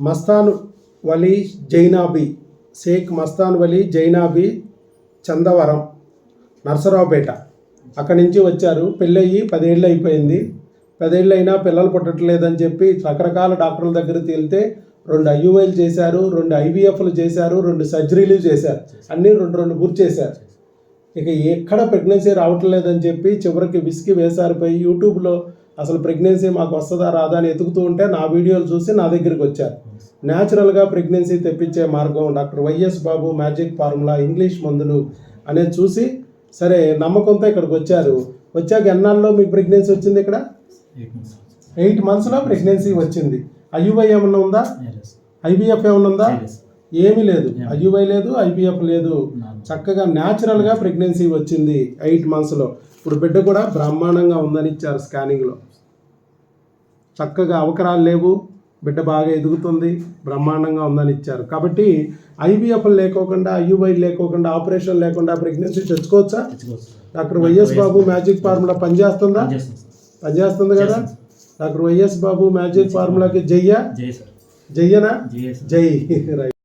మస్తాన్ వలీ జైనాబీ షేక్ మస్తాన్ వలీ జైనాబీ చందవరం నర్సరావుపేట. అక్కడి నుంచి వచ్చారు. పెళ్ళయ్యి పదేళ్ళు అయిపోయింది. పదేళ్ళు అయినా పిల్లలు పుట్టట్లేదని చెప్పి రకరకాల డాక్టర్ల దగ్గర తేలితే రెండు ఐయుఐలు చేశారు రెండు ఐవీఎఫ్లు చేశారు రెండు సర్జరీలు చేశారు. అన్నీ రెండు రెండు గుర్తు చేశారు. ఇక ఎక్కడ ప్రెగ్నెన్సీ రావట్లేదని చెప్పి చివరికి విసికి వేసారిపోయి యూట్యూబ్లో అసలు ప్రెగ్నెన్సీ మాకు వస్తుందా రాదా అని ఎతుకుతూ ఉంటే నా వీడియోలు చూసి నా దగ్గరికి వచ్చారు. న్యాచురల్గా ప్రెగ్నెన్సీ తెప్పించే మార్గం doctor YS Babu magic formula English మందులు అనేది చూసి సరే నమ్మకంతో ఇక్కడికి వచ్చారు. వచ్చాక ఎన్నాళ్ళలో మీకు ప్రెగ్నెన్సీ వచ్చింది ఇక్కడ? ఎయిట్ మంత్స్ ఎయిట్ మంత్స్లో ప్రెగ్నెన్సీ వచ్చింది. ఐయుఐ ఏమన్నా ఉందా? ఐవీఎఫ్ ఏమన్నా ఉందా? ఏమీ లేదు. ఐయుఐ లేదు ఐవీఎఫ్ లేదు. చక్కగా న్యాచురల్గా ప్రెగ్నెన్సీ వచ్చింది ఎయిట్ మంత్స్లో ఇప్పుడు బిడ్డ కూడా బ్రహ్మాండంగా ఉందని ఇచ్చారు స్కానింగ్లో చక్కగా అవకరాలు లేవు. బిడ్డ బాగా ఎదుగుతుంది బ్రహ్మాండంగా ఉందని ఇచ్చారు. కాబట్టి ఐవీఎఫ్ లేకోకుండా ఐయుఐ లేకోకుండా ఆపరేషన్ లేకుండా pregnancy తెచ్చుకోవచ్చా? Doctor YS Babu magic formula పనిచేస్తుందా? పనిచేస్తుంది కదా. డాక్టర్ వైఎస్ బాబు మ్యాజిక్ ఫార్ములాకి జయ్యా? జయ్యనా? జై. రైట్.